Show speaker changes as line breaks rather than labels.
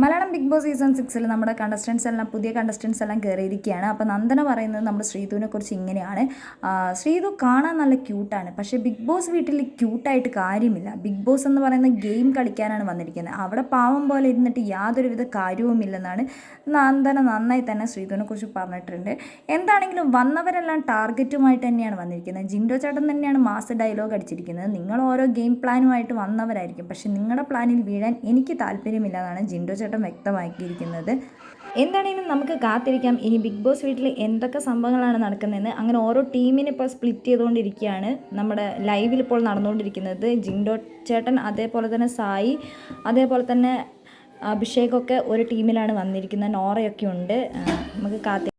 Malayalam big boss season സിക്സിൽ നമ്മുടെ contestants എല്ലാം പുതിയ കണ്ടസ്റ്റൻസ് എല്ലാം കയറിയിരിക്കുകയാണ് അപ്പോൾ നന്ദന പറയുന്നത് നമ്മുടെ ശ്രീതുവിനെ കുറിച്ച് ഇങ്ങനെയാണ്. ശ്രീതു കാണാൻ നല്ല ക്യൂട്ടാണ് പക്ഷേ ബിഗ് ബോസ് വീട്ടിൽ ക്യൂട്ടായിട്ട് കാര്യമില്ല. ബിഗ് ബോസ് എന്ന് പറയുന്ന ഗെയിം കളിക്കാനാണ് വന്നിരിക്കുന്നത്. അവിടെ പാവം പോലെ ഇരുന്നിട്ട് യാതൊരുവിധ കാര്യവുമില്ലെന്നാണ് നന്ദന നന്നായി തന്നെ ശ്രീതുവിനെ കുറിച്ച് പറഞ്ഞിട്ടുണ്ട്. എന്താണെങ്കിലും വന്നവരെല്ലാം ടാർഗറ്റുമായിട്ട് തന്നെയാണ് വന്നിരിക്കുന്നത്. ജിൻഡോ ചേട്ടൻ തന്നെയാണ് മാസ് ഡയലോഗ് അടിച്ചിരിക്കുന്നത്. നിങ്ങൾ ഓരോ ഗെയിം പ്ലാനുമായിട്ട് വന്നവരായിരിക്കും. പക്ഷേ നിങ്ങളുടെ പ്ലാനിൽ വീഴാൻ എനിക്ക് താല്പര്യമില്ല എന്നാണ് ജിൻഡോ ചേട്ടൻ വ്യക്തമാക്കിയിരിക്കുന്നത്. എന്താണെങ്കിലും നമുക്ക് കാത്തിരിക്കാം. ഇനി ബിഗ് ബോസ് വീട്ടിൽ എന്തൊക്കെ സംഭവങ്ങളാണ് നടക്കുന്നതെന്ന് അങ്ങനെ ഓരോ ടീമിനെ ഇപ്പോൾ സ്പ്ലിറ്റ് ചെയ്തുകൊണ്ടിരിക്കുകയാണ്. നമ്മുടെ ലൈവിൽ ഇപ്പോൾ നടന്നുകൊണ്ടിരിക്കുന്നത് ജിൻഡോ ചേട്ടൻ അതേപോലെ തന്നെ സായി അതേപോലെ തന്നെ അഭിഷേകൊക്കെ ഒരു ടീമിലാണ് വന്നിരിക്കുന്നത്. നോറയൊക്കെ ഉണ്ട്. നമുക്ക് കാത്തി